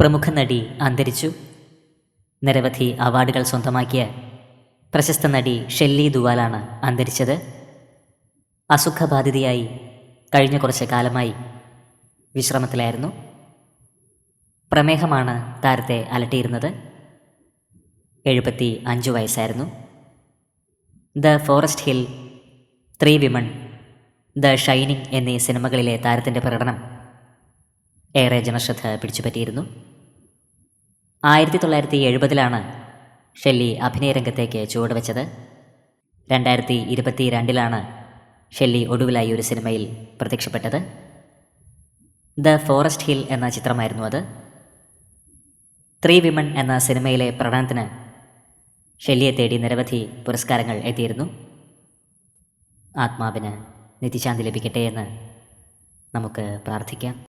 പ്രമുഖ നടി അന്തരിച്ചു. നിരവധി അവാർഡുകൾ സ്വന്തമാക്കിയ പ്രശസ്ത നടി ഷെല്ലി ദുവാലാണ് അന്തരിച്ചത്. അസുഖബാധിതയായി കഴിഞ്ഞ കുറച്ച് കാലമായി വിശ്രമത്തിലായിരുന്നു. പ്രമേഹമാണ് താരത്തെ അലട്ടിയിരുന്നത്. എഴുപത്തി അഞ്ച് വയസ്സായിരുന്നു. The forest hill three women the shining എന്നീ സിനിമകളിലെ താരത്തിന്റെ പ്രകടനം ഏറെ ജനശ്രദ്ധ പിടിച്ചുപറ്റിയിരുന്നു. ആയിരത്തി തൊള്ളായിരത്തി എഴുപതിലാണ് ഷെല്ലി അഭിനയ രംഗത്തേക്ക് ചുവടുവെച്ചത്. രണ്ടായിരത്തി ഇരുപത്തി രണ്ടിലാണ് ഷെല്ലി ഒടുവിലായി ഒരു സിനിമയിൽ പ്രത്യക്ഷപ്പെട്ടത്. ദ ഫോറസ്റ്റ് ഹിൽ എന്ന ചിത്രമായിരുന്നു അത്. ത്രീ വിമൺ എന്ന സിനിമയിലെ പ്രകടനത്തിന് ഷെല്ലിയെ തേടി നിരവധി പുരസ്കാരങ്ങൾ എത്തിയിരുന്നു. ആത്മാവിന് നിത്യശാന്തി ലഭിക്കട്ടെ എന്ന് നമുക്ക് പ്രാർത്ഥിക്കാം.